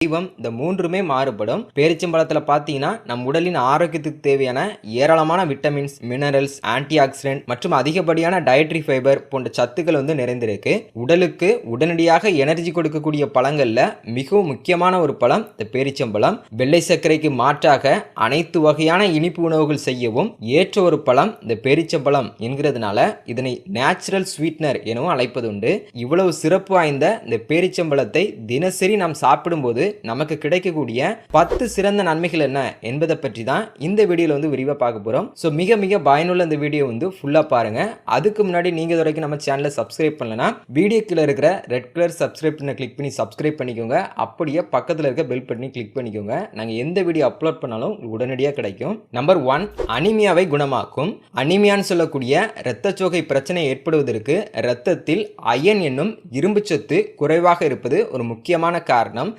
தெய்வம் இந்த மூன்றுமே மாறுபடும். பேரிச்சம்பழத்தில் பார்த்தீங்கன்னா நம் உடலின் ஆரோக்கியத்துக்கு தேவையான ஏராளமான விட்டமின்ஸ் மினரல்ஸ் ஆன்டி ஆக்சிடென்ட் மற்றும் அதிகப்படியான டயட்ரி ஃபைபர் போன்ற சத்துக்கள் வந்து நிறைந்திருக்கு. உடலுக்கு உடனடியாக எனர்ஜி கொடுக்கக்கூடிய பழங்களில் மிகவும் முக்கியமான ஒரு பழம் இந்த பேரிச்சம்பழம். வெள்ளை சர்க்கரைக்கு மாற்றாக அனைத்து வகையான இனிப்பு உணவுகள் செய்யவும் ஏற்ற ஒரு பழம் இந்த பேரிச்சம்பழம் என்கிறதுனால இதனை நேச்சுரல் ஸ்வீட்னர் எனவும் அழைப்பதுண்டு. இவ்வளவு சிறப்பு வாய்ந்த இந்த பேரிச்சம்பழத்தை தினசரி நாம் சாப்பிடும்போது நமக்கு கிடைக்கக்கூடிய பத்து சிறந்த நன்மைகள் என்ன என்பதை பற்றி தான் இந்த வீடியோவில் வந்து விரிவாக பார்க்க போகிறோம் ஸோ மிக மிக பயனுள்ள இந்த வீடியோ வந்து ஃபுல்லாக பாருங்க. அதுக்கு முன்னாடி நீங்கள் இது வரைக்கும் நம்ம சேனலை சப்ஸ்கிரைப் பண்ணலன்னா வீடியோக்கில் இருக்கிற ரெட் கலர் சப்ஸ்கிரைப் பண்ண கிளிக் பண்ணி சப்ஸ்கிரைப் பண்ணிக்கோங்க. அப்படியே பக்கத்தில் இருக்க பெல் பட்டனை கிளிக் பண்ணிக்கோங்க. நாங்கள் எந்த வீடியோ அப்லோட் பண்ணாலும் உடனடியாக கிடைக்கும். நம்பர் ஒன் அனிமியாவை குணமாக்கும். அனிமியான்னு சொல்லக்கூடிய இரத்தச்சோகை பிரச்சனை ஏற்படுவதற்கு இரத்தத்தில் அயன் என்னும் இரும்புச்சத்து குறைவாக இருப்பது ஒரு முக்கியமான காரணம்.